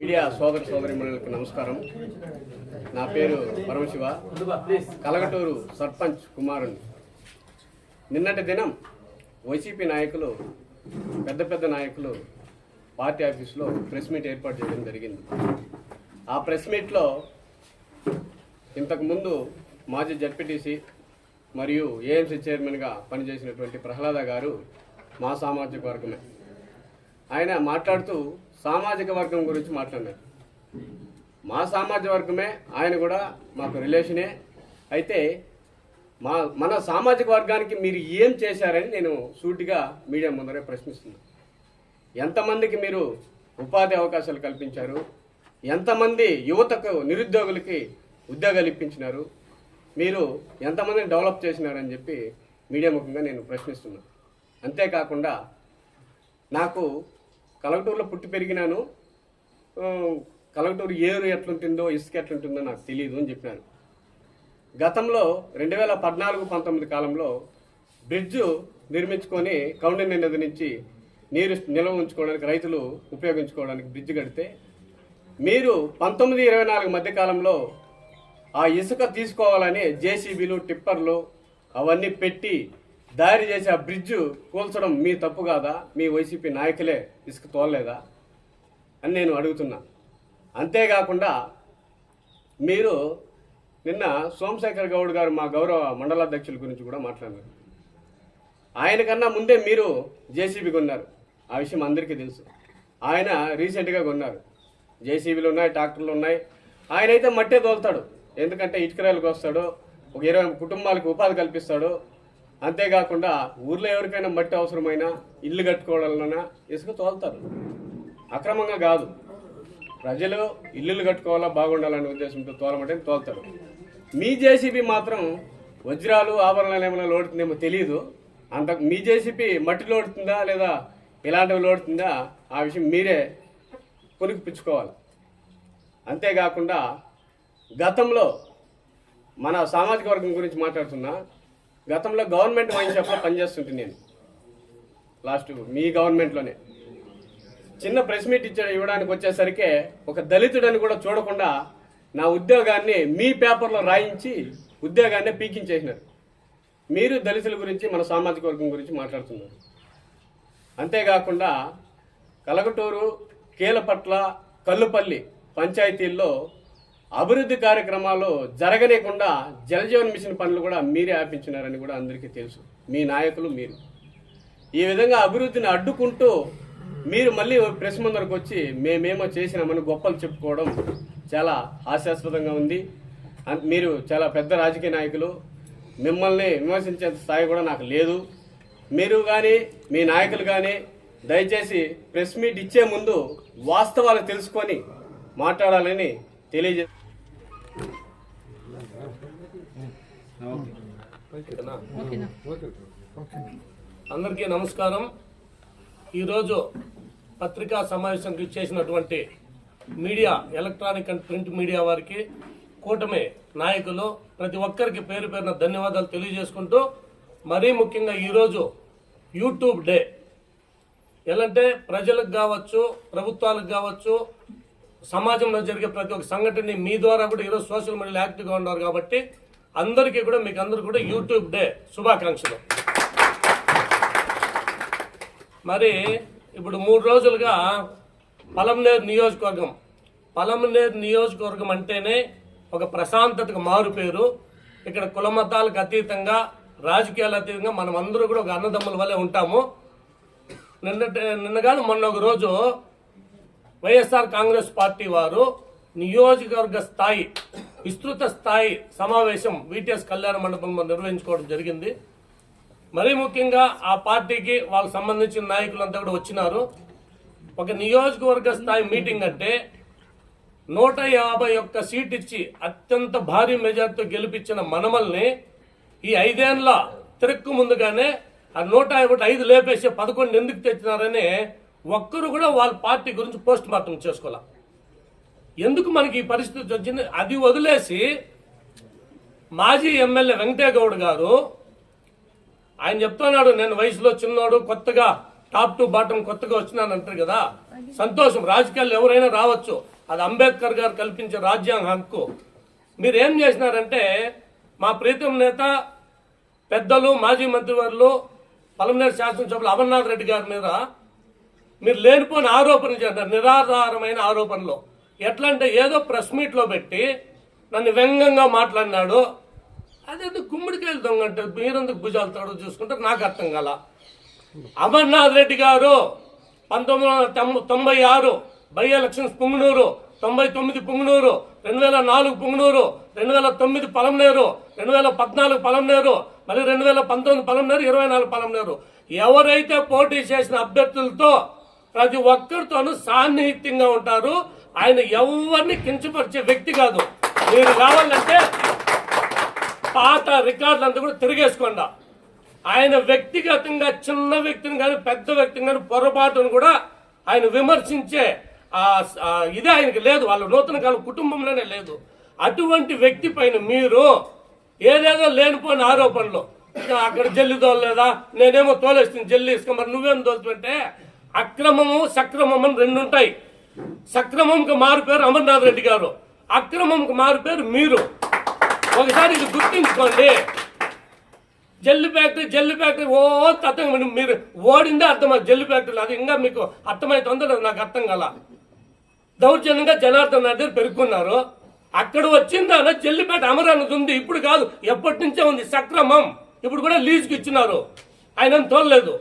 Media సోదర సోదరిమణులకు నమస్కారం. నా పేరు పరమశివ. కలగటూరు సర్పంచ్ కుమారుని. నిన్నటి దినం వైసీపీ నాయకులు పెద్ద పెద్ద నాయకులు పార్టీ ఆఫీసులో ప్రెస్ మీట్ ఏర్పాటు చేయడం జరిగింది. ఆ ప్రెస్ మీట్లో ఇంతకుముందు మాజీ జడ్పీటీసీ మరియు ఏఎంసీ చైర్మన్గా పనిచేసినటువంటి ప్రహ్లాద గారు మా సామాజిక వర్గమే. ఆయన మాట్లాడుతూ సామాజిక వర్గం గురించి మాట్లాడినారు మా సామాజిక వర్గమే ఆయన కూడా మాకు రిలేషనే. అయితే మా మన సామాజిక వర్గానికి మీరు ఏం చేశారని నేను సూటిగా మీడియా ముందరే ప్రశ్నిస్తున్నాను ఎంతమందికి మీరు ఉపాధి అవకాశాలు కల్పించారు? ఎంతమంది యువతకు నిరుద్యోగులకి ఉద్యోగాలు ఇప్పించినారు? మీరు ఎంతమందిని డెవలప్ చేసినారని చెప్పి మీడియా ముఖంగా నేను ప్రశ్నిస్తున్నాను అంతేకాకుండా నాకు కలగటూరులో పుట్టి పెరిగినాను. కలగటూరు ఏరు ఎట్లుంటుందో ఇసుక ఎట్లుంటుందో నాకు తెలియదు అని చెప్పినారు. గతంలో రెండు వేల పద్నాలుగు పంతొమ్మిది కాలంలో బ్రిడ్జ్ నిర్మించుకొని కౌండిన్య నది నుంచి నీరు నిల్వ ఉంచుకోవడానికి రైతులు ఉపయోగించుకోవడానికి బ్రిడ్జ్ కడితే మీరు పంతొమ్మిది ఇరవై నాలుగు మధ్య కాలంలో ఆ ఇసుక తీసుకోవాలని జేసీబీలు టిప్పర్లు అవన్నీ పెట్టి దారి చేసి ఆ బ్రిడ్జ్ కూల్చడం మీ తప్పు కాదా? మీ వైసీపీ నాయకులే ఇసుక తోలలేదా? అని నేను అడుగుతున్నా. అంతేకాకుండా మీరు నిన్న సోమశేఖర్ గౌడ్ గారు మా గౌరవ మండలాధ్యక్షుల గురించి కూడా మాట్లాడారు. ఆయన కన్నా ముందే మీరు జేసీబీ కొన్నారు. ఆ విషయం అందరికీ తెలుసు. ఆయన రీసెంట్గా కొన్నారు. జేసీబీలు ఉన్నాయి ట్రాక్టర్లు ఉన్నాయి. ఆయన అయితే మట్టే తోలుతాడు. ఎందుకంటే ఇటుకరాయలకు వస్తాడు ఒక ఇరవై కుటుంబాలకు ఉపాధి కల్పిస్తాడు అంతేకాకుండా ఊర్లో ఎవరికైనా మట్టి అవసరమైనా ఇల్లు కట్టుకోవాలన్నా ఇసుక తోలుతారు. అక్రమంగా కాదు. ప్రజలు ఇల్లులు కట్టుకోవాలా బాగుండాలనే ఉద్దేశంతో తోలమంటే తోలుతారు. మీ జేసీబీ మాత్రం వజ్రాలు ఆభరణాలు ఏమైనా లోడుతుందేమో తెలియదు అంత మీ జేసీబీ మట్టి లోడుతుందా లేదా ఇలాంటివి లోడుతుందా ఆ విషయం మీరే కొనిపిచ్చుకోవాలి అంతేకాకుండా గతంలో మన సామాజిక వర్గం గురించి మాట్లాడుతున్నా గతంలో గవర్నమెంట్ వైన్ షాప్లో పనిచేస్తుంటే నేను. లాస్ట్ మీ గవర్నమెంట్లోనే. చిన్న ప్రెస్ మీట్ ఇచ్చే ఇవ్వడానికి వచ్చేసరికి ఒక దళితుడని కూడా చూడకుండా నా ఉద్యోగాన్ని మీ పేపర్లో రాయించి ఉద్యోగాన్ని పీకించేసినారు. మీరు దళితుల గురించి మన సామాజిక వర్గం గురించి మాట్లాడుతున్నారు. అంతేకాకుండా కలగటూరు కీలపట్ల కల్లుపల్లి పంచాయతీల్లో అభివృద్ధి కార్యక్రమాలు జరగనేకుండా జలజీవన్ మిషన్ పనులు కూడా మీరే ఆపించినారని కూడా అందరికీ తెలుసు. మీ నాయకులు మీరు. ఈ విధంగా అభివృద్ధిని అడ్డుకుంటూ మీరు మళ్ళీ ప్రెస్ ముందరకు వచ్చి మేమేమో చేసినామని గొప్పలు చెప్పుకోవడం చాలా హాస్యాస్పదంగా ఉంది. మీరు చాలా పెద్ద రాజకీయ నాయకులు. మిమ్మల్ని విమర్శించే స్థాయి కూడా నాకు లేదు. మీరు కానీ మీ నాయకులు కానీ దయచేసి ప్రెస్ మీట్ ఇచ్చే ముందు వాస్తవాలు తెలుసుకొని మాట్లాడాలని తెలియజే అందరికీ నమస్కారం. ఈరోజు పత్రికా సమావేశంకి చేసినటువంటి media electronic and print media వారికి కూటమి నాయకులు ప్రతి ఒక్కరికి పేరు పేరున ధన్యవాదాలు తెలియజేసుకుంటూ మరీ ముఖ్యంగా ఈరోజు యూట్యూబ్ డే. ఎలాంటే ప్రజలకు కావచ్చు ప్రభుత్వాలకు కావచ్చు సమాజంలో జరిగే ప్రతి ఒక్క సంఘటనని మీ ద్వారా కూడా ఈరోజు సోషల్ మీడియాలో యాక్టివ్గా ఉన్నారు కాబట్టి అందరికీ కూడా మీకు అందరూ కూడా యూట్యూబ్ డే శుభాకాంక్షలు. మరి ఇప్పుడు మూడు రోజులుగా పలంనేరు నియోజకవర్గం పలంనేరు నియోజకవర్గం అంటేనే ఒక ప్రశాంతతకు మారు పేరు. ఇక్కడ కుల మతాలకు అతీతంగా రాజకీయాలు అతీతంగా మనం అందరూ కూడా ఒక అన్నదమ్ముల వల్లే ఉంటాము. నిన్నటి నిన్నగాను మొన్న ఒక రోజు వైఎస్ఆర్ కాంగ్రెస్ పార్టీ వారు నియోజకవర్గ స్థాయి విస్తృత స్థాయి సమావేశం విటిఎస్ కళ్యాణ మండపంలో నిర్వహించుకోవడం జరిగింది. మరీ ముఖ్యంగా ఆ పార్టీకి వాళ్ళకి సంబంధించిన నాయకులంతా కూడా వచ్చినారు. ఒక నియోజకవర్గ స్థాయి మీటింగ్ అంటే నూట యాభై ఒక్క సీట్ ఇచ్చి అత్యంత భారీ మెజార్టీతో గెలిపించిన మనమల్ని ఈ ఐదేళ్ళ తిరక్కు ముందుగానే ఆ నూట యాభై ఐదు లేపేసి పదకొండు ఎందుకు తెచ్చినారని ఒక్కరు కూడా వాళ్ళ పార్టీ గురించి పోస్ట్ మార్టం చేసుకోవాలి ఎందుకు మనకి ఈ పరిస్థితి వచ్చింది? అది వదిలేసి మాజీ ఎమ్మెల్యే వెంకటేగౌడ్ గారు ఆయన చెప్తున్నాడు నేను వయసులో చిన్నోడు కొత్తగా టాప్ టు బాటం కొత్తగా వచ్చినాను అంటారు కదా. సంతోషం. రాజకీయాలు ఎవరైనా రావచ్చు. అది అంబేద్కర్ గారు కల్పించే రాజ్యాంగ హక్కు. మీరు ఏం చేసినారంటే మా ప్రీతం నేత పెద్దలు మాజీ మంత్రివర్లు పలమనేరు శాసనసభ్యులు అమర్నాథ్ రెడ్డి గారి మీద మీరు లేనిపోని ఆరోపణలు చేస్తారు నిరాధారమైన ఆరోపణలు. ఎట్లా అంటే ఏదో ప్రెస్ మీట్లో పెట్టి నన్ను వ్యంగ్యంగా మాట్లాడినాడు. అదేదో గుమ్మడికాయలు దొంగ అంటే మీరెందుకు భుజాలు తోడు చూసుకుంటే నాకు అర్థం కాల. అమర్నాథ్ రెడ్డి గారు పంతొమ్మిది వందల తొంభై- తొంభై ఆరు బై ఎలక్షన్స్ పుంగనూరు తొంభై తొమ్మిది పుంగనూరు రెండు వేల నాలుగు పుంగనూరు రెండు వేల తొమ్మిది పలంనేరు రెండు వేల పద్నాలుగు పలంనేరు మళ్ళీ రెండు వేల పంతొమ్మిది పలంనేరు ఇరవై నాలుగు పలంనేరు ఎవరైతే పోటీ చేసిన అభ్యర్థులతో ప్రతి ఒక్కరితోనూ సాన్నిహిత్యంగా ఉంటారు. ఆయన ఎవరిని కించపరిచే వ్యక్తి కాదు. మీరు కావాలంటే పాత రికార్డులంతా కూడా తిరిగేసుకోండి. ఆయన వ్యక్తిగతంగా చిన్న వ్యక్తిని కానీ పెద్ద వ్యక్తిని కానీ పొరపాటును కూడా ఆయన విమర్శించే ఇదే ఆయనకి లేదు. వాళ్ళ నూతన కాలం కుటుంబంలోనే లేదు. అటువంటి వ్యక్తి పైన మీరు ఏదేదో లేనిపోయిన ఆరోపణలు. అక్కడ జల్లి తోలలేదా? నేనేమో తోలేస్తుంది జల్లి ఇసుక మరి నువ్వేం తోలుతుంటే అక్రమము సక్రమం అని రెండు ఉంటాయి. సక్రమంకి మారు పేరు అమర్నాథ్ రెడ్డి గారు. అక్రమంకి మారు పేరు మీరు. ఒకసారి ఇది గుర్తుంచుకోండి. జల్లు ఫ్యాక్టరీ జల్లు ఫ్యాక్టరీ ఓ అర్థం మీరు ఓడిందే అర్థం జల్లి ఫ్యాక్టరీలో అది ఇంకా మీకు అర్థమవుతుందో నాకు అర్థం కల. దౌర్జన్యంగా జనార్దన్ రెడ్డి పెరుక్కున్నారు అక్కడ వచ్చిందా జల్లిపేట అమరానికి ఉంది. ఇప్పుడు కాదు ఎప్పటి నుంచే ఉంది. సక్రమం. ఇప్పుడు కూడా లీజుకి ఇచ్చినారు. ఆయన తోలలేదు.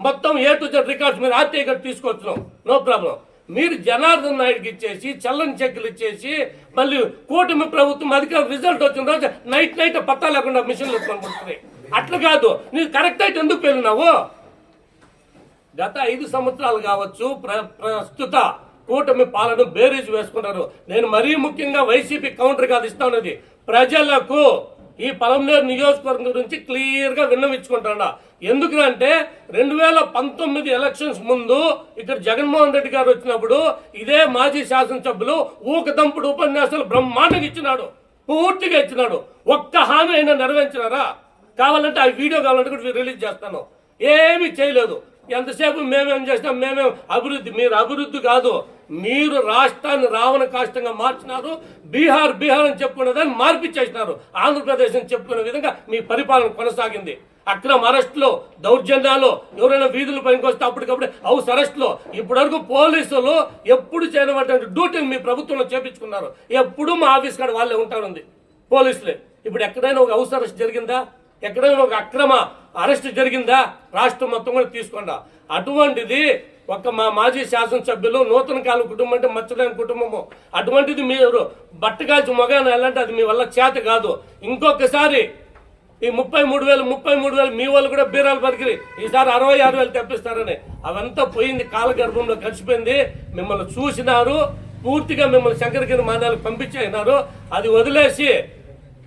మొత్తం ఏ టు జెడ్ రికార్డ్స్ మీరు ఆర్టీఐ కార్డు తీసుకొచ్చినాం. నో ప్రాబ్లం మీరు జనార్దన్ నాయుడుకి ఇచ్చేసి చల్లని చెక్కులు ఇచ్చేసి మళ్ళీ కూటమి ప్రభుత్వం అధికార రిజల్ట్ వచ్చిన రోజు నైట్ నైట్ పత్తా లేకుండా మిషన్లు కొనుక్కుంటుంది అట్లా కాదు. నీకు కరెక్ట్ అయితే ఎందుకు పెళ్ళినావు గత ఐదు సంవత్సరాలు కావచ్చు ప్ర- ప్రస్తుత కూటమి పాలన బేరీజ్ వేసుకుంటారు నేను మరీ ముఖ్యంగా వైసీపీ కౌంటర్ కాదు ఇస్తా ఉన్నది. ప్రజలకు ఈ పలంనేరు నియోజకవర్గం గురించి క్లియర్గా విన్నవించుకుంటాడా? ఎందుకంటే రెండు వేల పంతొమ్మిది ఎలక్షన్స్ ముందు ఇక్కడ జగన్మోహన్ రెడ్డి గారు వచ్చినప్పుడు ఇదే మాజీ శాసనసభ్యులు ఊకదంపుడు ఉపన్యాసాలు బ్రహ్మాండంగా ఇచ్చినాడు. పూర్తిగా ఇచ్చినాడు. ఒక్క హామీ అయినా నెరవేర్చినారా? కావాలంటే ఆ వీడియో కావాలంటే కూడా రిలీజ్ చేస్తాను. ఏమీ చేయలేదు. ఎంతసేపు మేమేం చేసినాం? మేమేం అభివృద్ధి మీరు అభివృద్ధి కాదు. మీరు రాష్ట్రాన్ని రావణ కాష్టంగా మార్చినారు బీహార్ బీహార్ అని చెప్పుకునేదాన్ని మార్పిచ్చేసినారు. ఆంధ్రప్రదేశ్ అని చెప్పుకునే విధంగా మీ పరిపాలన కొనసాగింది. అక్రమ అరెస్టులు దౌర్జన్యాలు ఎవరైనా వీధులు పనికి వస్తే అప్పటికప్పుడు హౌస్ అరెస్టులు. ఇప్పటివరకు పోలీసులు ఎప్పుడు చేయనటువంటి డ్యూటీని మీ ప్రభుత్వంలో చేపించుకున్నారు. ఎప్పుడు మా ఆఫీస్ కాడ వాళ్ళే ఉంటారుంది. పోలీసులే. ఇప్పుడు ఎక్కడైనా ఒక హౌస్ అరెస్ట్ జరిగిందా? ఎక్కడైనా ఒక అక్రమ అరెస్ట్ జరిగిందా? రాష్ట్రం మొత్తం కూడా తీసుకోండా. అటువంటిది ఒక మా మాజీ శాసనసభ్యులు నూతన కాలం కుటుంబం అంటే మచ్చలేని కుటుంబము. అటువంటిది మీరు బట్టగాల్చి మొగాన వెళ్ళంటే అది మీ వల్ల చేత కాదు. ఇంకొకసారి ఈ ముప్పై మూడు వేలు ముప్పై మూడు వేలు మీ వాళ్ళు కూడా బీరాలు పరికిరి ఈసారి అరవై ఆరు వేలు తెప్పిస్తారని. అవంతా పోయింది కాలగర్భంలో కలిసిపోయింది. మిమ్మల్ని చూసినారు పూర్తిగా మిమ్మల్ని శంకరగిరి మానాలకు పంపించేసినారు. అది వదిలేసి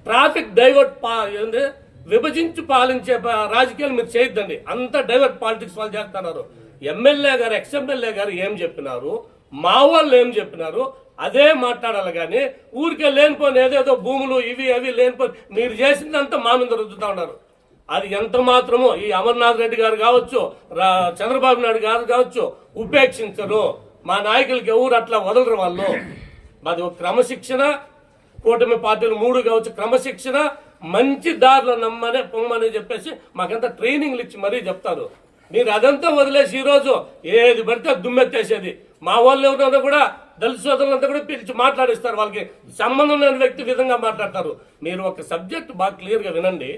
ట్రాఫిక్ డైవర్ట్ పా ఏంది? విభజించి పాలించే రాజకీయాలు మీరు చేయొద్దండి. అంత డైవర్ట్ పాలిటిక్స్ వాళ్ళు చేస్తున్నారు. ఎమ్మెల్యే గారు ఎక్స్ఎమ్మెల్యే గారు ఏం చెప్పినారు? మా వాళ్ళు ఏం చెప్పినారు? అదే మాట్లాడాలి కానీ ఊరికే లేనిపోని ఏదేదో భూములు ఇవి అవి లేనిపోయి మీరు చేసిందంతా మా మీద రుద్దుతా ఉన్నారు. అది ఎంత మాత్రమో ఈ అమర్నాథ్ రెడ్డి గారు కావచ్చు రా- చంద్రబాబు నాయుడు గారు కావచ్చు ఉపేక్షించరు. మా నాయకులకి ఎవరు అట్లా వదలరు వాళ్ళు. మాది ఒక క్రమశిక్షణ కూటమి పార్టీలు మూడు కావచ్చు క్రమశిక్షణ మంచి దారిలో నమ్మనే పొమ్మని చెప్పేసి మాకంత ట్రైనింగ్లు ఇచ్చి మరీ చెప్తారు. మీరు అదంతా వదిలేసి ఈరోజు ఏది పడితే దుమ్మెత్తేసేది. మా వాళ్ళు ఎవరైనా కూడా దళిత సోదరులంతా కూడా పిలిచి మాట్లాడిస్తారు. వాళ్ళకి సంబంధం లేని వ్యక్తి విధంగా మాట్లాడతారు. మీరు ఒక సబ్జెక్ట్ బాగా క్లియర్గా వినండి.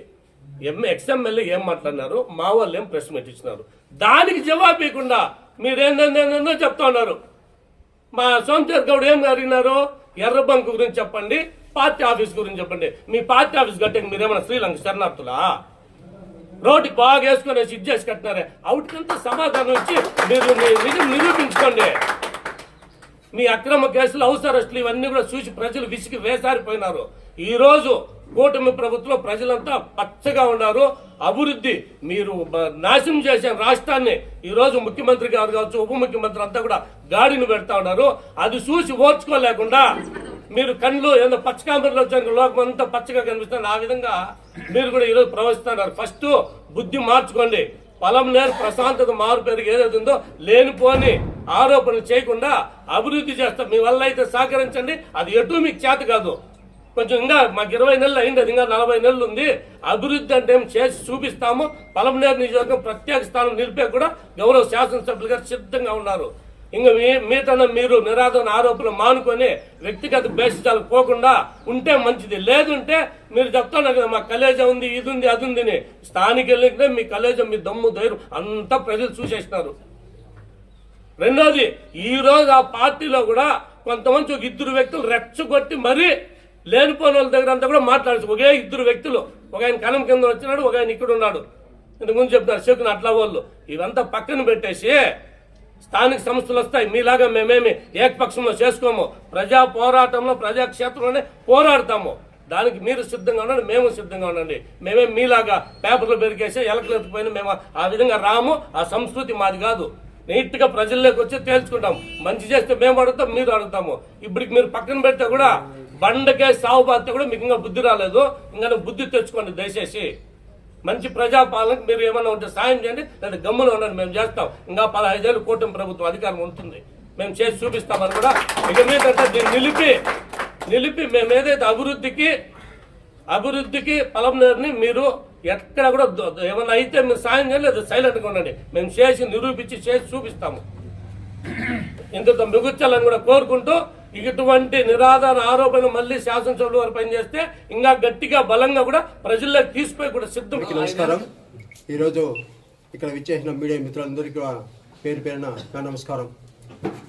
ఎం ఎక్స్ఎంఎల్ఏ ఏం మాట్లాడినారు? మా వాళ్ళు ఏం ప్రెస్ మీట్ ఇచ్చినారు? దానికి జవాబు ఇవ్వకుండా మీరేందో చెప్తా ఉన్నారు. మా సోమశేఖర్ గౌడ్ ఏం అడిగినారు? ఎర్ర బంక్ గురించి చెప్పండి పార్టీ ఆఫీస్ గురించి చెప్పండి. మీ పార్టీ ఆఫీస్ కట్టే మీరేమైనా శ్రీలంక శరణార్థులా? రోడ్డు బాగా వేసుకొని ఇది చేసి కట్టినారే. అవుటికంతా సమాధానం ఇచ్చి మీరు నిజం నిరూపించుకోండి. మీ అక్రమ కేసులు హౌస్ ఇవన్నీ కూడా చూసి ప్రజలు విసిగి వేసారిపోయినారు. ఈ రోజు కూటమి ప్రభుత్వం ప్రజలంతా పచ్చగా ఉన్నారు. అభివృద్ధి మీరు నాశనం చేసే రాష్ట్రాన్ని ఈరోజు ముఖ్యమంత్రి గారు కావచ్చు ఉప ముఖ్యమంత్రి అంతా కూడా గాడిని పెడతా ఉన్నారు. అది చూసి ఓర్చుకోలేకుండా మీరు కళ్ళు ఏదో పచ్చకామరిలో వచ్చారు లోకం అంతా పచ్చగా కనిపిస్తుంది. ఆ విధంగా మీరు కూడా ఈరోజు ప్రవహిస్తున్నారు ఫస్ట్ బుద్ధి మార్చుకోండి. పొలం నేరు ప్రశాంతత మారు పెరిగి ఏదైతుందో ఉందో లేనిపోని ఆరోపణలు చేయకుండా అభివృద్ధి చేస్తాం. మీ వల్ల అయితే సహకరించండి. అది ఎటు మీకు చేత కాదు. కొంచెం ఇంకా మాకు ఇరవై నెలలు అయింది అది ఇంకా నలభై నెలలు ఉంది. అభివృద్ధి అంటే ఏం చేసి చూపిస్తాము. పలమనేరు నియోజకవర్గం ప్రత్యేక స్థానం నిలిపే కూడా గౌరవ శాసనసభ్యులు గారు సిద్ధంగా ఉన్నారు. ఇంకా మీ మీరు నిరాధన ఆరోపణలు మానుకొని వ్యక్తిగత బేసిసాలకు పోకుండా ఉంటే మంచిది. లేదుంటే మీరు చెప్తాను కదా మా కలేజా ఉంది ఇది ఉంది అది ఉంది అని. స్థానిక వెళ్ళితే మీ కలేజా మీ దమ్ము ధైర్యం అంతా ప్రజలు చూసేసినారు. రెండోది ఈరోజు ఆ పార్టీలో కూడా కొంతమంది ఒక ఇద్దరు వ్యక్తులు రెచ్చగొట్టి మరీ లేనిపోయిన వాళ్ళ దగ్గర అంతా కూడా మాట్లాడచ్చు ఒకే ఇద్దరు వ్యక్తులు. ఒక ఆయన కనం కింద వచ్చినాడు ఒక ఆయన ఇక్కడ ఉన్నాడు. ఇంతకుముందు చెప్తారు శకుని అట్లా వాళ్ళు ఇవంతా పక్కన పెట్టేసి స్థానిక సంస్థలు వస్తాయి. మీలాగా మేమేమి ఏకపక్షంలో చేసుకోము. ప్రజా పోరాటంలో ప్రజాక్షేత్రంలోనే పోరాడతాము. దానికి మీరు సిద్ధంగా ఉండండి మేము సిద్ధంగా ఉండండి. మేమే మీలాగా పేపర్లు పెరిగేసి ఎలకలు మేము ఆ విధంగా రాము. ఆ సంస్కృతి మాది కాదు. నీట్గా ప్రజల్లోకి వచ్చి తేల్చుకుంటాం. మంచి చేస్తే మేము అడుగుతాం మీరు అడుగుతాము. ఇప్పటికి మీరు పక్కన పెడితే కూడా బండకే సాగు కూడా మీకు ఇంకా బుద్ధి రాలేదు. ఇంకా బుద్ధి తెచ్చుకోండి దయచేసి. మంచి ప్రజాపాలనకు మీరు ఏమైనా ఉంటే సాయం చేయండి లేదా గమ్మున ఉండండి మేము చేస్తాం. ఇంకా పదహైదేళ్ళు కూటమి ప్రభుత్వం అధికారం ఉంటుంది. మేము చేసి చూపిస్తామని కూడా ఇక మీదంటే దీన్ని నిలిపి నిలిపి మేము ఏదైతే అభివృద్ధికి అభివృద్ధికి పలంనేరుని మీరు ఎక్కడ కూడా ఏమైనా ఏమన్నా అయితే మీరు సాయం చేయండి లేదా సైలెంట్గా ఉండండి. మేము చేసి నిరూపించి చేసి చూపిస్తాము. ఇంతతో మిగుర్చాలని కూడా కోరుకుంటూ ఇటువంటి నిరాధార ఆరోపణ మళ్ళీ శాసనసభలో వారు పనిచేస్తే ఇంకా గట్టిగా బలంగా కూడా ప్రజల్లోకి తీసుకుపోయి కూడా సిద్ధం నమస్కారం. ఈరోజు ఇక్కడ విచ్చేసిన మీడియా మిత్రులందరికీ కూడా పేరు పేరున నా నమస్కారం.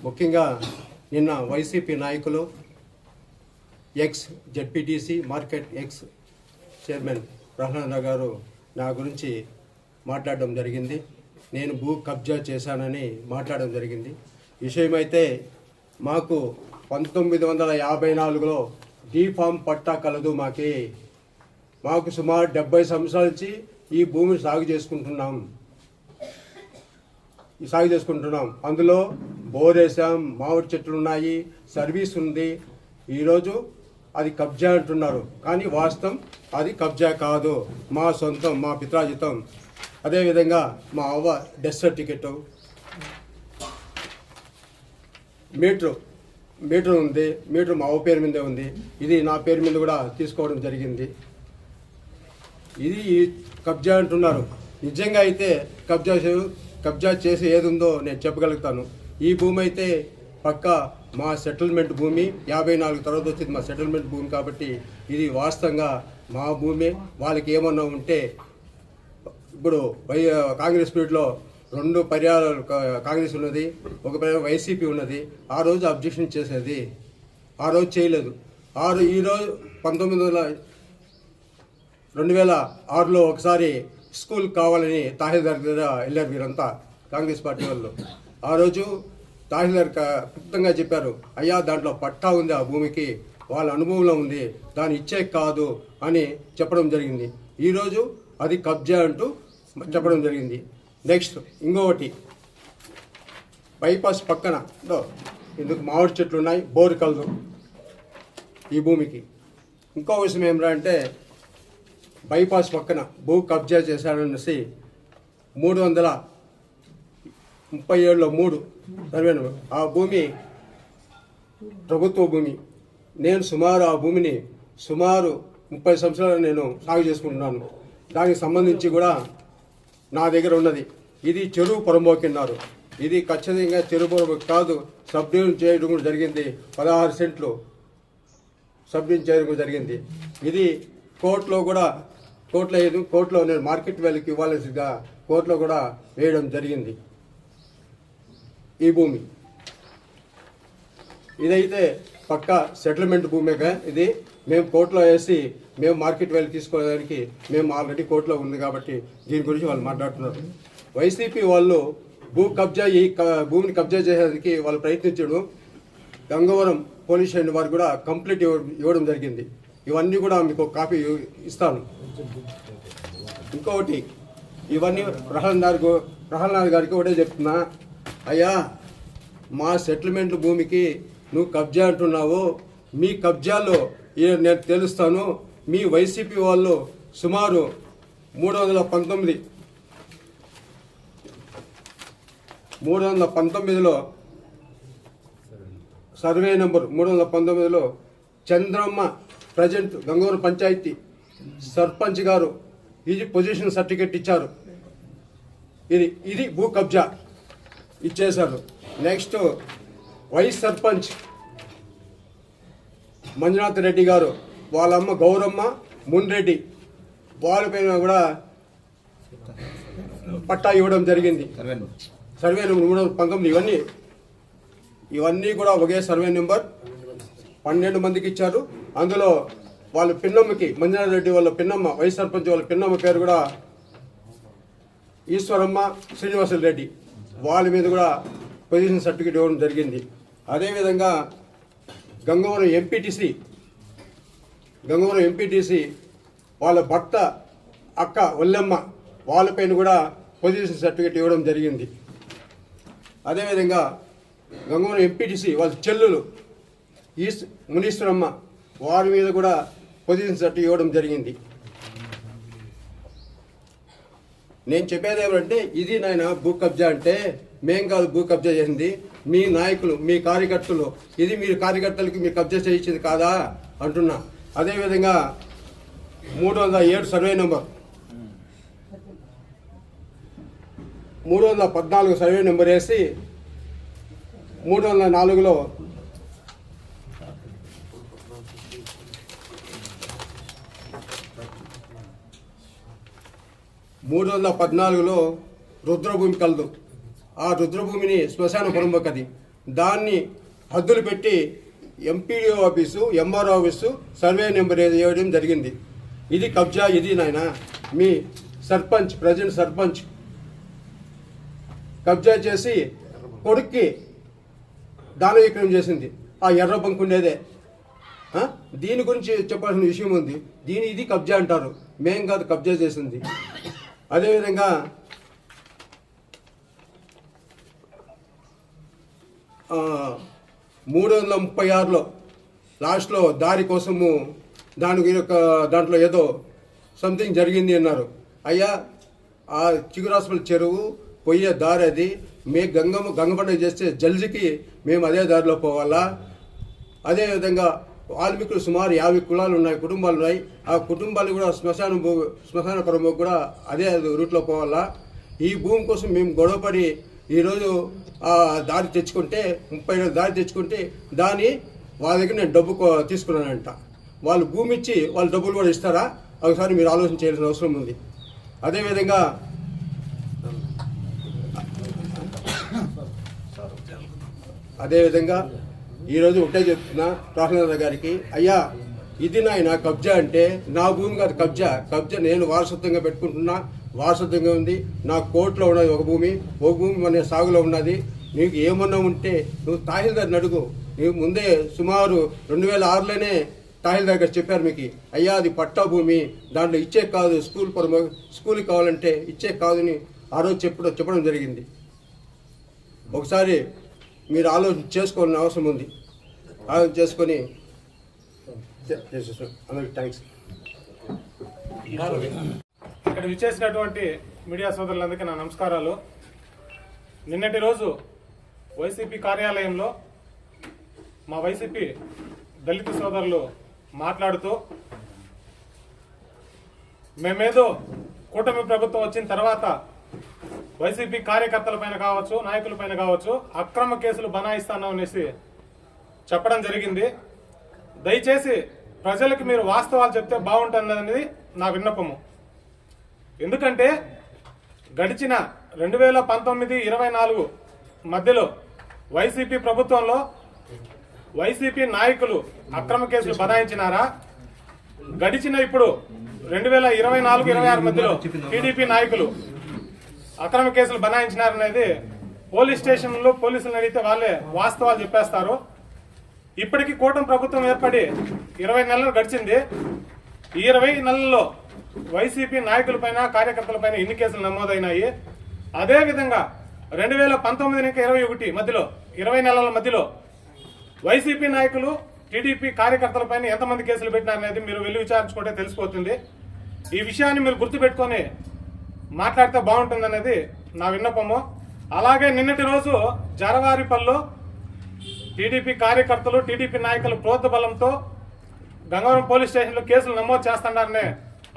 ముఖ్యంగా నిన్న వైసీపీ నాయకులు ex ZPTC market ex chairman Prahlad గారు నా గురించి మాట్లాడడం జరిగింది. నేను భూ కబ్జా చేశానని మాట్లాడడం జరిగింది. విషయమైతే మాకు పంతొమ్మిది వందల యాభై నాలుగులో డీ ఫామ్ పట్టా కలదు మాకి. మాకు సుమారు డెబ్బై సంవత్సరాల నుంచి ఈ భూమిని సాగు చేసుకుంటున్నాం. ఈ సాగు చేసుకుంటున్నాం. అందులో బోర్ వేసాం మామిడి చెట్లు ఉన్నాయి సర్వీస్ ఉంది. ఈరోజు అది కబ్జా అంటున్నారు. కానీ వాస్తవం అది కబ్జా కాదు. మా సొంతం మా పిత్రాజితం. అదేవిధంగా మా అవ్వ డెత్ సర్టిఫికెట్ మీటరు మీటర్ ఉంది మీటర్ మా పేరు మీదే ఉంది. ఇది నా పేరు మీద కూడా తీసుకోవడం జరిగింది. ఇది కబ్జా అంటున్నారు. నిజంగా అయితే కబ్జా కబ్జా చేసి ఏదుందో నేను చెప్పగలుగుతాను. ఈ భూమి అయితే పక్క మా సెటిల్మెంట్ భూమి యాభై నాలుగు తర్వాత వచ్చింది మా సెటిల్మెంట్ భూమి కాబట్టి ఇది వాస్తవంగా మా భూమి. వాళ్ళకి ఏమన్నా ఉంటే ఇప్పుడు వై కాంగ్రెస్ పీరియడ్లో రెండు పర్యాలు కాంగ్రెస్ ఉన్నది ఒక పర్యాయం వైసీపీ ఉన్నది. ఆ రోజు అబ్జెక్షన్ చేసేది. ఆ రోజు చేయలేదు. ఆ ఈరోజు పంతొమ్మిది వందల రెండు వేల ఆరులో ఒకసారి స్కూల్ కావాలని తహసీల్దార్ దగ్గర వెళ్ళారు వీరంతా కాంగ్రెస్ పార్టీ వాళ్ళు. ఆ రోజు తహసీల్దార్ క- క్లుప్తంగా చెప్పారు అయ్యా దాంట్లో పట్టా ఉంది ఆ భూమికి వాళ్ళ అనుభవంలో ఉంది దాన్ని ఇచ్చే కాదు అని చెప్పడం జరిగింది. ఈరోజు అది కబ్జా అంటూ చెప్పడం జరిగింది. నెక్స్ట్ ఇంకొకటి. బైపాస్ పక్కన ఇందుకు మామిడి చెట్లు ఉన్నాయి బోరు కలదు ఈ భూమికి. ఇంకో విషయం ఏమిరా అంటే బైపాస్ పక్కన భూ కబ్జా చేశాడనేసి మూడు వందల ముప్పై ఏడులో మూడు సర్వే ఆ భూమి ప్రభుత్వ భూమి. నేను సుమారు ఆ భూమిని సుమారు ముప్పై సంవత్సరాలు నేను సాగు చేసుకుంటున్నాను. దానికి సంబంధించి కూడా నా దగ్గర ఉన్నది. ఇది చెరువు పొరమోకిన్నారు ఇది ఖచ్చితంగా చెరువు పొరమోకి కాదు సబ్డివిజన్ చేయడం కూడా జరిగింది. పదహారు సెంట్లు సబ్డివిజన్ చేయడం కూడా జరిగింది. ఇది కోర్టులో కూడా కోర్టులో ఏదో కోర్టులో నేను మార్కెట్ వాల్యూకి ఇవ్వాల్సిందిగా కోర్టులో కూడా వేయడం జరిగింది. ఈ భూమి. ఇదైతే పక్క సెటిల్మెంట్ భూమిగా ఇది. మేము కోర్టులో వేసి మేము మార్కెట్ వాల్యూ తీసుకోవడానికి మేము ఆల్రెడీ కోర్టులో ఉంది కాబట్టి దీని గురించి వాళ్ళు మాట్లాడుతున్నారు. వైసీపీ వాళ్ళు భూ కబ్జా ఈ భూమిని కబ్జా చేసేదానికి వాళ్ళు ప్రయత్నించడం గంగవరం పోలీస్ స్టేషన్ వారు కూడా కంప్లీట్ ఇవ్వడం జరిగింది. ఇవన్నీ కూడా మీకు ఒక కాపీ ఇస్తాను. ఇంకొకటి ఇవన్నీ ప్రహ్లాద్ గు- ప్రహ్లాద్ గారికి ఒకటే చెప్తున్నా. అయ్యా మా సెటిల్మెంట్ భూమికి నువ్వు కబ్జా అంటున్నావు. మీ కబ్జాలో ఏ- నేను తెలుస్తాను. మీ వైసీపీ వాళ్ళు సుమారు మూడు వందల పంతొమ్మిది మూడు వందల పంతొమ్మిదిలో సర్వే నెంబర్ మూడు వందల పంతొమ్మిదిలో చంద్రమ్మ ప్రజెంట్ గంగవరం పంచాయతీ సర్పంచ్ గారు ఇది పొజిషన్ సర్టిఫికెట్ ఇచ్చారు. ఇది ఇది భూ కబ్జా ఇచ్చేశారు. నెక్స్ట్ వైస్ సర్పంచ్ మంజునాథ్ రెడ్డి గారు వాళ్ళ అమ్మ గౌరమ్మ మున్రెడ్డి వాళ్ళపైన కూడా పట్టా ఇవ్వడం జరిగింది. సర్వే నెంబర్ పంతొమ్మిది ఇవన్నీ. ఇవన్నీ కూడా ఒకే సర్వే నెంబర్. పన్నెండు మందికి ఇచ్చారు. అందులో వాళ్ళ పిన్నమ్మకి మంజునాథ్ రెడ్డి వాళ్ళ పిన్నమ్మ వైస్ సర్పంచ్ వాళ్ళ పిన్నమ్మ పేరు కూడా ఈశ్వరమ్మ శ్రీనివాసులు రెడ్డి వాళ్ళ మీద కూడా పొజిషన్ సర్టిఫికేట్ ఇవ్వడం జరిగింది. అదేవిధంగా గంగవరం ఎంపీటీసీ గంగవరం ఎంపీటీసీ వాళ్ళ భర్త అక్క ఒల్లెమ్మ వాళ్ళపైన కూడా పొజిషన్ సర్టిఫికేట్ ఇవ్వడం జరిగింది. అదేవిధంగా గంగవరం ఎంపీటీసీ వాళ్ళ చెల్లులు ఈస్ మునీశ్వరమ్మ వారి మీద కూడా పొజిషన్ సర్టిఫికేట్ ఇవ్వడం జరిగింది. నేను చెప్పేది ఏమంటే ఇది నాయన భూ కబ్జా అంటే మేం కాదు భూ కబ్జా చేసింది. మీ నాయకులు మీ కార్యకర్తలు ఇది మీరు కార్యకర్తలకి మీరు కబ్జా చేయించింది కాదా అంటున్నా. అదేవిధంగా మూడు వందల ఏడు సర్వే నెంబర్. మూడు వందల పద్నాలుగు సర్వే నెంబర్ వేసి మూడు వందల నాలుగులో మూడు వందల పద్నాలుగులో రుద్రభూమి కలదు. ఆ రుద్రభూమిని శ్మశాన పురంబకది దాన్ని హద్దులు పెట్టి MPDO office MRO office survey number వేయడం జరిగింది. ఇది కబ్జా ఇది నాయన. మీ సర్పంచ్ ప్రజెంట్ సర్పంచ్ కబ్జా చేసి కొడుక్కి దానవిక్రయం చేసింది. ఆ ఎర్ర బంకు ఉండేదే దీని గురించి చెప్పాల్సిన విషయం ఉంది. దీని ఇది కబ్జా అంటారు. మేం కాదు కబ్జా చేసింది. అదేవిధంగా ఆ, మూడు వందల ముప్పై ఆరులో లాస్ట్లో దారి కోసము దానికి యొక్క దాంట్లో ఏదో సంథింగ్ జరిగింది అన్నారు. అయ్యా ఆ చిగురాసుపల్లి చెరువు పోయే దారి అది. మే గంగమ్మ గంగ చేస్తే జల్జికి మేము అదే దారిలో పోవాలా? అదేవిధంగా వాల్మీకులు సుమారు యాభై కులాలు ఉన్నాయి కుటుంబాలు ఉన్నాయి. ఆ కుటుంబాలు కూడా శ్మశాన భూ శ్మశాన కూడా అదే రూట్లో పోవాలా? ఈ భూమి కోసం మేము గొడవపడి ఈరోజు దారి తెచ్చుకుంటే ముప్పై రోజులు దారి తెచ్చుకుంటే దాని వాళ్ళ దగ్గర నేను డబ్బు కో- తీసుకున్నానంట. వాళ్ళు భూమి ఇచ్చి వాళ్ళు డబ్బులు కూడా ఇస్తారా? ఒకసారి మీరు ఆలోచన చేయాల్సిన అవసరం ఉంది. అదేవిధంగా అదేవిధంగా ఈరోజు ఒకటే చెప్తున్నా ప్రహ్లాద గారికి అయ్యా ఇది నాయన కబ్జా అంటే నా భూమి కాదు కబ్జా. కబ్జా నేను వారసత్వంగా పెట్టుకుంటున్నా. వారసత్వంగా ఉంది. నా కోర్టులో ఉన్నది ఒక భూమి ఒక భూమి మన సాగులో ఉన్నది. నీకు ఏమన్నా ఉంటే నువ్వు తహసీల్దార్ని అడుగు. నీవు ముందే సుమారు రెండు వేల ఆరులోనే తహసీల్దార్ గారు చెప్పారు మీకు అయ్యా అది పట్టా భూమి దాంట్లో ఇచ్చే కాదు స్కూల్ పరమ స్కూల్కి కావాలంటే ఇచ్చే కాదని ఆ రోజు చెప్పడం చెప్పడం జరిగింది. ఒకసారి మీరు ఆలోచన చేసుకోవాలని అవసరం ఉంది. ఆలోచన చేసుకొని అందరికి థ్యాంక్స్ ఇక్కడ విచ్చేసినటువంటి మీడియా సోదరులందరికీ నా నమస్కారాలు. నిన్నటి రోజు వైసీపీ కార్యాలయంలో మా వైసీపీ దళిత సోదరులు మాట్లాడుతూ మేమేదో కూటమి ప్రభుత్వం వచ్చిన తర్వాత వైసీపీ కార్యకర్తల పైన కావచ్చు నాయకుల పైన కావచ్చు అక్రమ కేసులు బనాయిస్తాను అనేసి చెప్పడం జరిగింది. దయచేసి ప్రజలకు మీరు వాస్తవాలు చెప్తే బాగుంటుంది అనేది నా విన్నపము. ఎందుకంటే గడిచిన రెండు వేల పంతొమ్మిది ఇరవై నాలుగు మధ్యలో వైసీపీ ప్రభుత్వంలో వైసీపీ నాయకులు అక్రమ కేసులు బనాయించినారా? గడిచిన ఇప్పుడు రెండు వేల ఇరవై నాలుగు ఇరవై ఆరు మధ్యలో టీడీపీ నాయకులు అక్రమ కేసులు బనాయించినారనేది పోలీస్ స్టేషన్లో పోలీసులను అడిగితే వాళ్ళే వాస్తవాలు చెప్పేస్తారు. ఇప్పటికీ కూటమి ప్రభుత్వం ఏర్పడి ఇరవై నెలలు గడిచింది. ఈ ఇరవై నెలల్లో వైసీపీ నాయకులపైన కార్యకర్తలపైన ఎన్ని కేసులు నమోదైనాయి? అదేవిధంగా రెండు వేల పంతొమ్మిది ఇంకా ఇరవై ఒకటి మధ్యలో ఇరవై నెలల మధ్యలో వైసీపీ నాయకులు టీడీపీ కార్యకర్తలపైన ఎంతమంది కేసులు పెట్టినారనేది మీరు వెళ్ళి విచారించుకుంటే తెలిసిపోతుంది. ఈ విషయాన్ని మీరు గుర్తుపెట్టుకొని మాట్లాడితే బాగుంటుందనేది నా విన్నపము. అలాగే నిన్నటి రోజు జరవారిపల్లిలో టీడీపీ కార్యకర్తలు టీడీపీ నాయకుల ప్రోత్బలంతో గంగవరం పోలీస్ స్టేషన్లో కేసులు నమోదు చేస్తున్నారనే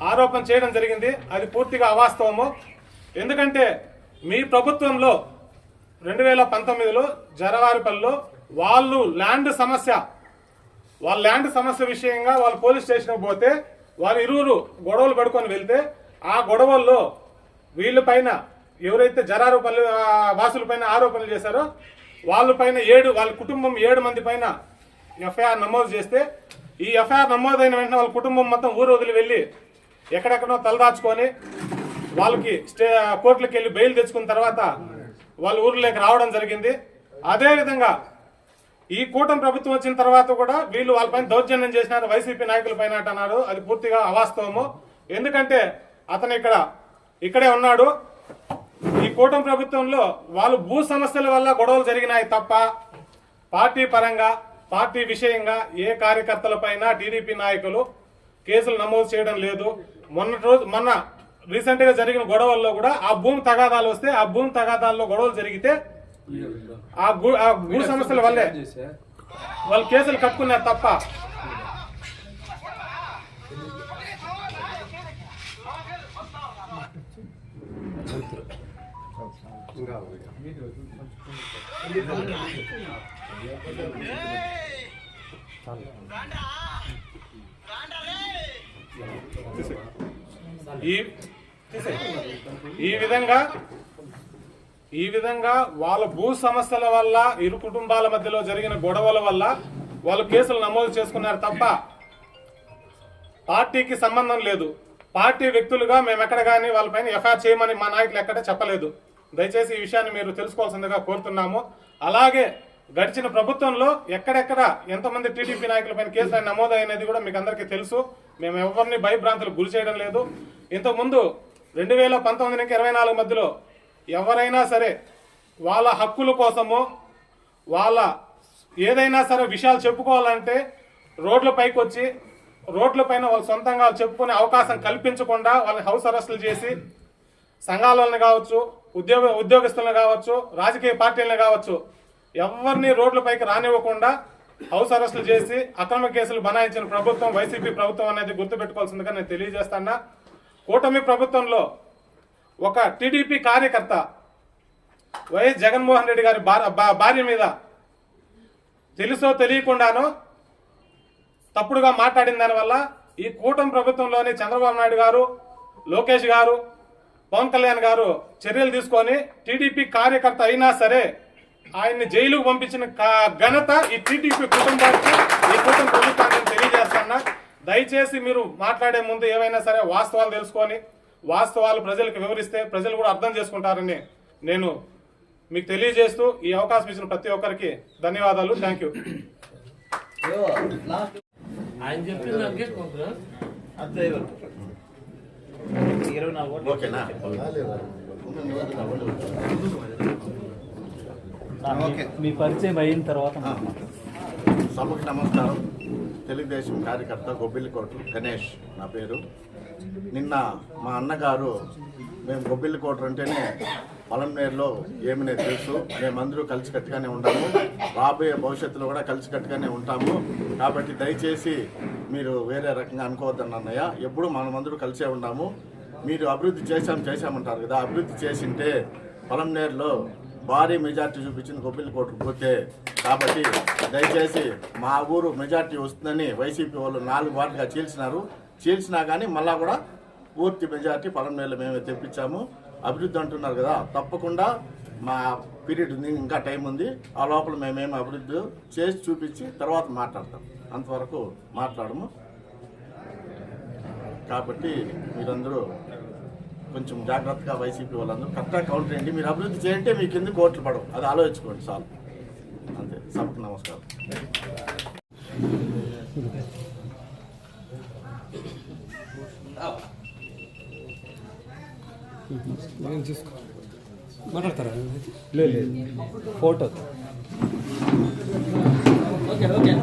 ఆరోపణ చేయడం జరిగింది. అది పూర్తిగా అవాస్తవము. ఎందుకంటే మీ ప్రభుత్వంలో రెండు వేల పంతొమ్మిదిలో జరవారిపల్లిలో వాళ్ళు ల్యాండ్ సమస్య వాళ్ళ ల్యాండ్ సమస్య విషయంగా వాళ్ళు పోలీస్ స్టేషన్కి పోతే వారు ఇరువురు గొడవలు పడుకొని వెళ్తే ఆ గొడవల్లో వీళ్ళపైన ఎవరైతే జరారుపల్లి వాసులపైన ఆరోపణలు చేశారో వాళ్ళ పైన ఏడు వాళ్ళ కుటుంబం ఏడు మంది పైన ఎఫ్ఐఆర్ నమోదు చేస్తే ఈ ఎఫ్ఐఆర్ నమోదైన వెంటనే వాళ్ళ కుటుంబం మొత్తం ఊరు వదిలి వెళ్ళి ఎక్కడెక్కడో తలదాచుకొని వాళ్ళకి స్టే కోర్టులకు వెళ్ళి బెయిల్ తెచ్చుకున్న తర్వాత వాళ్ళ ఊర్లోకి రావడం జరిగింది. అదేవిధంగా ఈ కూటమి ప్రభుత్వం వచ్చిన తర్వాత కూడా వీళ్ళు వాళ్ళపైన దౌర్జన్యం చేసినారు. వైసీపీ నాయకుల పైన అన్నారు. అది పూర్తిగా అవాస్తవము. ఎందుకంటే అతను ఇక్కడ ఇక్కడే ఉన్నాడు. ఈ కూటమి ప్రభుత్వంలో వాళ్ళు భూ సమస్యల వల్ల గొడవలు జరిగినాయి తప్ప పార్టీ పరంగా పార్టీ విషయంగా ఏ కార్యకర్తల పైన టీడీపీ నాయకులు కేసులు నమోదు చేయడం లేదు. మొన్న రోజు మొన్న రీసెంట్గా జరిగిన గొడవల్లో కూడా ఆ భూమి తగాదాలు వస్తే ఆ భూమి తగాదాల్లో గొడవలు జరిగితే ఆ భూ ఆ భూ సమస్యల వల్లే. వాళ్ళు కేసులు కట్టుకున్నారు తప్ప. ఈ ఈ విధంగా ఈ విధంగా వాళ్ళ భూ సమస్యల వల్ల ఇరు కుటుంబాల మధ్యలో జరిగిన గొడవల వల్ల వాళ్ళు కేసులు నమోదు చేసుకున్నారు తప్ప పార్టీకి సంబంధం లేదు. పార్టీ వ్యక్తులుగా మేము ఎక్కడ కానీ వాళ్ళపైన ఎఫ్ఐఆర్ చేయమని మా నాయకులు ఎక్కడ చెప్పలేదు. దయచేసి ఈ విషయాన్ని మీరు తెలుసుకోవాల్సిందిగా కోరుతున్నాము. అలాగే గడిచిన ప్రభుత్వంలో ఎక్కడెక్కడ ఎంతమంది టీడీపీ నాయకులపైన కేసులు నమోదైనది కూడా మీకు అందరికీ తెలుసు. మేము ఎవరిని భయభ్రాంతులకు గురి చేయడం లేదు. ఇంతకుముందు రెండు వేల పంతొమ్మిది నుంచి ఇరవై నాలుగు మధ్యలో ఎవరైనా సరే వాళ్ళ హక్కుల కోసము వాళ్ళ ఏదైనా సరే విషయాలు చెప్పుకోవాలంటే రోడ్ల పైకి వచ్చి రోడ్ల పైన వాళ్ళ సొంతంగా వాళ్ళు చెప్పుకునే అవకాశం కల్పించకుండా వాళ్ళని హౌస్ అరెస్టులు చేసి సంఘాలను కావచ్చు ఉద్యోగ ఉద్యోగస్తులను కావచ్చు రాజకీయ పార్టీలను కావచ్చు ఎవరిని రోడ్లపైకి రానివ్వకుండా హౌస్ అరెస్టులు చేసి అక్రమ కేసులు బనాయించిన ప్రభుత్వం వైసీపీ ప్రభుత్వం అనేది గుర్తుపెట్టుకోవాల్సిందిగా నేను తెలియజేస్తానా? కూటమి ప్రభుత్వంలో ఒక టీడీపీ కార్యకర్త వైఎస్ జగన్మోహన్ రెడ్డి గారి భార్య మీద తెలుసో తెలియకుండానో తప్పుడుగా మాట్లాడిన దానివల్ల ఈ కూటమి ప్రభుత్వంలోని చంద్రబాబు నాయుడు గారు లోకేష్ గారు పవన్ కళ్యాణ్ గారు చర్యలు తీసుకొని టీడీపీ కార్యకర్త అయినా సరే ఆయన్ని జైలుకు పంపించిన ఘనత ఈ టీడీపీ కుటుంబానికి ఈ కూటమి ప్రభుత్వానికి తెలియజేస్తున్నా. దయచేసి మీరు మాట్లాడే ముందు ఏవైనా సరే వాస్తవాలు తెలుసుకొని వాస్తవాలు ప్రజలకు వివరిస్తే ప్రజలు కూడా అర్థం చేసుకుంటారని నేను మీకు తెలియజేస్తూ ఈ అవకాశం ఇచ్చిన ప్రతి ఒక్కరికి ధన్యవాదాలు. థ్యాంక్ యూ ఓకేనా? మీ పరిచయం అయిన తర్వాత సభకు నమస్కారం. తెలుగుదేశం కార్యకర్త గొబ్బిలికోట గణేష్ నా పేరు. నిన్న మా అన్నగారు మేము గొబ్బిలికోట అంటేనే పొలంనేరులో ఏమనే తెలుసు. మేమందరూ కలిసికట్టుగానే ఉంటాము. రాబోయే భవిష్యత్తులో కూడా కలిసికట్టుగానే ఉంటాము. కాబట్టి దయచేసి మీరు వేరే రకంగా అనుకోవద్దని అన్నయ్య. ఎప్పుడు మనమందరూ కలిసే ఉన్నాము మీరు అభివృద్ధి చేశాం చేశామంటారు కదా. అభివృద్ధి చేసింటే పొలంనేరులో భారీ మెజార్టీ చూపించింది గొబ్బిలికోటకు పోతే. కాబట్టి దయచేసి మా ఊరు మెజార్టీ వస్తుందని వైసీపీ వాళ్ళు నాలుగు వార్డుగా చీల్చినారు. చీల్చినా కానీ మళ్ళా కూడా పూర్తి మెజార్టీ పొలంనేరులో మేమే తెప్పించాము. అభివృద్ధి అంటున్నారు కదా తప్పకుండా మా పీరియడ్ ఉంది ఇంకా టైం ఉంది. ఆ లోపల మేమేమి అభివృద్ధి చేసి చూపించి తర్వాత మాట్లాడతాం. అంతవరకు మాట్లాడము. కాబట్టి మీరందరూ కొంచెం జాగ్రత్తగా వైసీపీ వాళ్ళందరూ కరెక్ట్గా కౌంటర్ చేయండి మీరు అభివృద్ధి చేయంటే మీకు ఎందుకు కోట్లు పడవు. అది ఆలోచించుకోండి చాలు. అంతే. సభకు నమస్కారం. మాట్లాడతారా? లేదు ఫోటో. Okay okay.